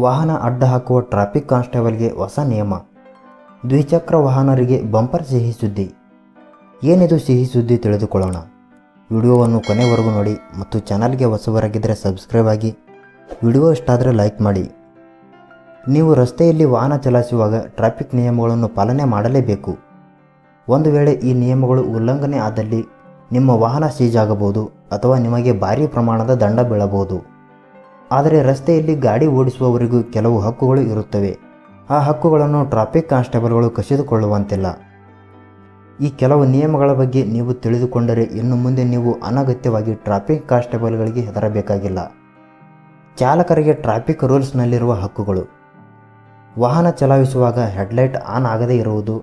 ವಾಹನ ಅಡ್ಡ ಹಾಕುವ ಟ್ರಾಫಿಕ್ ಕಾನ್ಸ್ಟೇಬಲ್ಗೆ ಹೊಸ ನಿಯಮ. ದ್ವಿಚಕ್ರ ವಾಹನರಿಗೆ ಬಂಪರ್ ಸಿಹಿ ಸುದ್ದಿ. ಏನಿದು ಸಿಹಿ ಸುದ್ದಿ ತಿಳಿದುಕೊಳ್ಳೋಣ. ವಿಡಿಯೋವನ್ನು ಕೊನೆವರೆಗೂ ನೋಡಿ ಮತ್ತು ಚಾನಲ್ಗೆ ಹೊಸಬರಾಗಿದ್ದರೆ ಸಬ್ಸ್ಕ್ರೈಬ್ ಆಗಿ. ವಿಡಿಯೋ ಇಷ್ಟ ಆದರೆ ಲೈಕ್ ಮಾಡಿ. ನೀವು ರಸ್ತೆಯಲ್ಲಿ ವಾಹನ ಚಲಾಯಿಸುವಾಗ ಟ್ರಾಫಿಕ್ ನಿಯಮಗಳನ್ನು ಪಾಲನೆ ಮಾಡಲೇಬೇಕು. ಒಂದು ವೇಳೆ ಈ ನಿಯಮಗಳು ಉಲ್ಲಂಘನೆ ಆದಲ್ಲಿ ನಿಮ್ಮ ವಾಹನ ಸೀಜ್ ಆಗಬಹುದು ಅಥವಾ ನಿಮಗೆ ಭಾರೀ ಪ್ರಮಾಣದ ದಂಡ ಬೀಳಬಹುದು. ಆದರೆ ರಸ್ತೆಯಲ್ಲಿ ಗಾಡಿ ಓಡಿಸುವವರಿಗೂ ಕೆಲವು ಹಕ್ಕುಗಳು ಇರುತ್ತವೆ. ಆ ಹಕ್ಕುಗಳನ್ನು ಟ್ರಾಫಿಕ್ ಕಾನ್ಸ್ಟೇಬಲ್ಗಳು ಕಸಿದುಕೊಳ್ಳುವಂತಿಲ್ಲ. ಈ ಕೆಲವು ನಿಯಮಗಳ ಬಗ್ಗೆ ನೀವು ತಿಳಿದುಕೊಂಡರೆ ಇನ್ನು ಮುಂದೆ ನೀವು ಅನಗತ್ಯವಾಗಿ ಟ್ರಾಫಿಕ್ ಕಾನ್ಸ್ಟೇಬಲ್ಗಳಿಗೆ ಹೆದರಬೇಕಾಗಿಲ್ಲ. ಚಾಲಕರಿಗೆ ಟ್ರಾಫಿಕ್ ರೂಲ್ಸ್ನಲ್ಲಿರುವ ಹಕ್ಕುಗಳು. ವಾಹನ ಚಲಾಯಿಸುವಾಗ ಹೆಡ್ಲೈಟ್ ಆನ್ ಆಗದೇ ಇರುವುದು,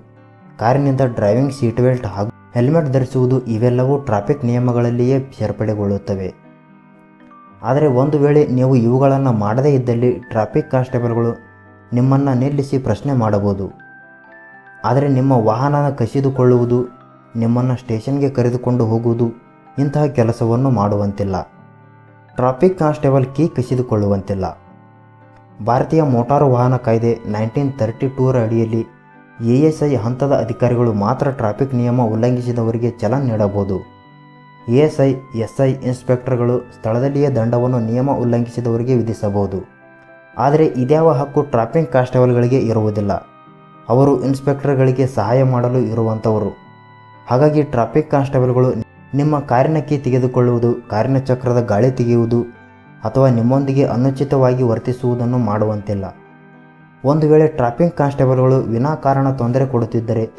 ಕಾರಿನಿಂದ ಡ್ರೈವಿಂಗ್ ಸೀಟ್ ಬೆಲ್ಟ್ ಹಾಗೂ ಹೆಲ್ಮೆಟ್ ಧರಿಸುವುದು ಇವೆಲ್ಲವೂ ಟ್ರಾಫಿಕ್ ನಿಯಮಗಳಲ್ಲಿಯೇ ಸೇರ್ಪಡೆಗೊಳ್ಳುತ್ತವೆ. ಆದರೆ ಒಂದು ವೇಳೆ ನೀವು ಇವುಗಳನ್ನು ಮಾಡದೇ ಇದ್ದಲ್ಲಿ ಟ್ರಾಫಿಕ್ ಕಾನ್ಸ್ಟೇಬಲ್ಗಳು ನಿಮ್ಮನ್ನು ನಿಲ್ಲಿಸಿ ಪ್ರಶ್ನೆ ಮಾಡಬಹುದು. ಆದರೆ ನಿಮ್ಮ ವಾಹನ ಕಸಿದುಕೊಳ್ಳುವುದು, ನಿಮ್ಮನ್ನು ಸ್ಟೇಷನ್ಗೆ ಕರೆದುಕೊಂಡು ಹೋಗುವುದು ಇಂತಹ ಕೆಲಸವನ್ನು ಮಾಡುವಂತಿಲ್ಲ. ಟ್ರಾಫಿಕ್ ಕಾನ್ಸ್ಟೇಬಲ್ ಕೀ ಕಸಿದುಕೊಳ್ಳುವಂತಿಲ್ಲ. ಭಾರತೀಯ ಮೋಟಾರು ವಾಹನ ಕಾಯ್ದೆ ನೈನ್ಟೀನ್ ತರ್ಟಿ ಟೂರ ಅಡಿಯಲ್ಲಿ ಎ ಎಸ್ ಐ ಹಂತದ ಅಧಿಕಾರಿಗಳು ಮಾತ್ರ ಟ್ರಾಫಿಕ್ ನಿಯಮ ಉಲ್ಲಂಘಿಸಿದವರಿಗೆ ಚಲನ್ ನೀಡಬಹುದು. ಎ ಎಸ್ಐ ಇನ್ಸ್ಪೆಕ್ಟರ್ಗಳು ಸ್ಥಳದಲ್ಲಿಯೇ ದಂಡವನ್ನು ನಿಯಮ ಉಲ್ಲಂಘಿಸಿದವರಿಗೆ ವಿಧಿಸಬಹುದು. ಆದರೆ ಇದ್ಯಾವ ಹಕ್ಕು ಟ್ರಾಫಿಕ್ ಕಾನ್ಸ್ಟೇಬಲ್ಗಳಿಗೆ ಇರುವುದಿಲ್ಲ. ಅವರು ಇನ್ಸ್ಪೆಕ್ಟರ್ಗಳಿಗೆ ಸಹಾಯ ಮಾಡಲು ಇರುವಂಥವರು. ಹಾಗಾಗಿ ಟ್ರಾಫಿಕ್ ಕಾನ್ಸ್ಟೇಬಲ್ಗಳು ನಿಮ್ಮ ಕಾರಿನ ಕೀ ತೆಗೆದುಕೊಳ್ಳುವುದು, ಕಾರಿನ ಚಕ್ರದ ಗಾಳಿ ತೆಗೆಯುವುದು, ಅಥವಾ ನಿಮ್ಮೊಂದಿಗೆ ಅನುಚಿತವಾಗಿ ವರ್ತಿಸುವುದನ್ನು ಮಾಡುವಂತಿಲ್ಲ. ಒಂದು ವೇಳೆ ಟ್ರಾಫಿಕ್ ಕಾನ್ಸ್ಟೇಬಲ್ಗಳು ವಿನಾಕಾರಣ ತೊಂದರೆ ಕೊಡುತ್ತಿದ್ದರೆ,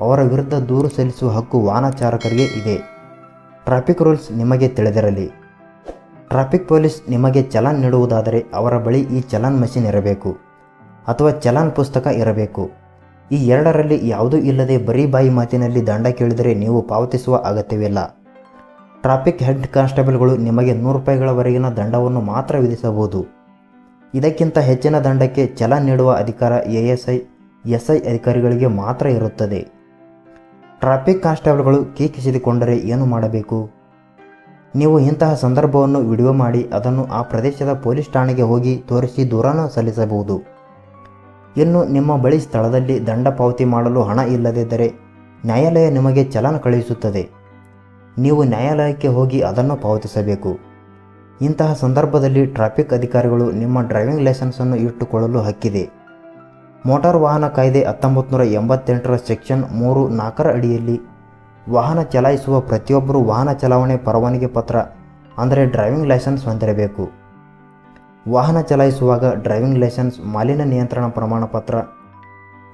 ಅವರ ವಿರುದ್ಧ ದೂರು ಸಲ್ಲಿಸುವ ಹಕ್ಕು ವಾಹನ ಚಾಲಕರಿಗೆ ಇದೆ. ಟ್ರಾಫಿಕ್ ರೂಲ್ಸ್ ನಿಮಗೆ ತಿಳಿದಿರಲಿ. ಟ್ರಾಫಿಕ್ ಪೊಲೀಸ್ ನಿಮಗೆ ಚಲನ್ ನೀಡುವುದಾದರೆ ಅವರ ಬಳಿ ಈ ಚಲನ್ ಮಷಿನ್ ಇರಬೇಕು ಅಥವಾ ಚಲನ್ ಪುಸ್ತಕ ಇರಬೇಕು. ಈ ಎರಡರಲ್ಲಿ ಯಾವುದೂ ಇಲ್ಲದೆ ಬರೀ ಬಾಯಿ ಮಾತಿನಲ್ಲಿ ದಂಡ ಕೇಳಿದರೆ ನೀವು ಪಾವತಿಸುವ ಅಗತ್ಯವಿಲ್ಲ. ಟ್ರಾಫಿಕ್ ಹೆಡ್ ಕಾನ್ಸ್ಟೇಬಲ್ಗಳು ನಿಮಗೆ ನೂರು ರೂಪಾಯಿಗಳವರೆಗಿನ ದಂಡವನ್ನು ಮಾತ್ರ ವಿಧಿಸಬಹುದು. ಇದಕ್ಕಿಂತ ಹೆಚ್ಚಿನ ದಂಡಕ್ಕೆ ಚಲನ್ ನೀಡುವ ಅಧಿಕಾರ A S I S I ಅಧಿಕಾರಿಗಳಿಗೆ ಮಾತ್ರ ಇರುತ್ತದೆ. ಟ್ರಾಫಿಕ್ ಕಾನ್ಸ್ಟೇಬಲ್ಗಳು ಕೀಕಿಸಿದುಕೊಂಡರೆ ಏನು ಮಾಡಬೇಕು? ನೀವು ಇಂತಹ ಸಂದರ್ಭವನ್ನು ವಿಡಿಯೋ ಮಾಡಿ ಅದನ್ನು ಆ ಪ್ರದೇಶದ ಪೊಲೀಸ್ ಠಾಣೆಗೆ ಹೋಗಿ ತೋರಿಸಿ ದೂರನ್ನು ಸಲ್ಲಿಸಬಹುದು. ಇನ್ನು ನಿಮ್ಮ ಬಳಿ ಸ್ಥಳದಲ್ಲಿ ದಂಡ ಪಾವತಿ ಮಾಡಲು ಹಣ ಇಲ್ಲದಿದ್ದರೆ ನ್ಯಾಯಾಲಯ ನಿಮಗೆ ಚಲನ ಕಳುಹಿಸುತ್ತದೆ. ನೀವು ನ್ಯಾಯಾಲಯಕ್ಕೆ ಹೋಗಿ ಅದನ್ನು ಪಾವತಿಸಬೇಕು. ಇಂತಹ ಸಂದರ್ಭದಲ್ಲಿ ಟ್ರಾಫಿಕ್ ಅಧಿಕಾರಿಗಳು ನಿಮ್ಮ ಡ್ರೈವಿಂಗ್ ಲೈಸೆನ್ಸನ್ನು ಇಟ್ಟುಕೊಳ್ಳಲು ಹಕ್ಕಿದೆ. ಮೋಟಾರ್ ವಾಹನ ಕಾಯ್ದೆ ಹತ್ತೊಂಬತ್ತು ನೂರ ಎಂಬತ್ತೆಂಟರ ಸೆಕ್ಷನ್ ಮೂರು ನಾಲ್ಕರ ಅಡಿಯಲ್ಲಿ ವಾಹನ ಚಲಾಯಿಸುವ ಪ್ರತಿಯೊಬ್ಬರೂ ವಾಹನ ಚಲಾವಣೆ ಪರವಾನಗಿ ಪತ್ರ, ಅಂದರೆ ಡ್ರೈವಿಂಗ್ ಲೈಸೆನ್ಸ್ ಹೊಂದಿರಬೇಕು. ವಾಹನ ಚಲಾಯಿಸುವಾಗ ಡ್ರೈವಿಂಗ್ ಲೈಸೆನ್ಸ್, ಮಾಲಿನ್ಯ ನಿಯಂತ್ರಣ ಪ್ರಮಾಣ ಪತ್ರ,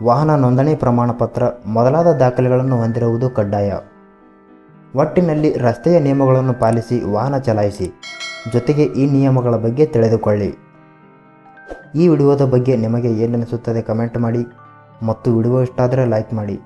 ವಾಹನ ನೋಂದಣಿ ಪ್ರಮಾಣ ಪತ್ರ ಮೊದಲಾದ ದಾಖಲೆಗಳನ್ನು ಹೊಂದಿರುವುದು ಕಡ್ಡಾಯ. ಒಟ್ಟಿನಲ್ಲಿ ರಸ್ತೆಯ ನಿಯಮಗಳನ್ನು ಪಾಲಿಸಿ ವಾಹನ ಚಲಾಯಿಸಿ, ಜೊತೆಗೆ ಈ ನಿಯಮಗಳ ಬಗ್ಗೆ ತಿಳಿದುಕೊಳ್ಳಿ. ಈ ವಿಡಿಯೋದ ಬಗ್ಗೆ ನಿಮಗೆ ಏನೆನಿಸುತ್ತದೆ ಕಮೆಂಟ್ ಮಾಡಿ ಮತ್ತು ವಿಡಿಯೋ ಇಷ್ಟ ಆದರೆ ಲೈಕ್ ಮಾಡಿ.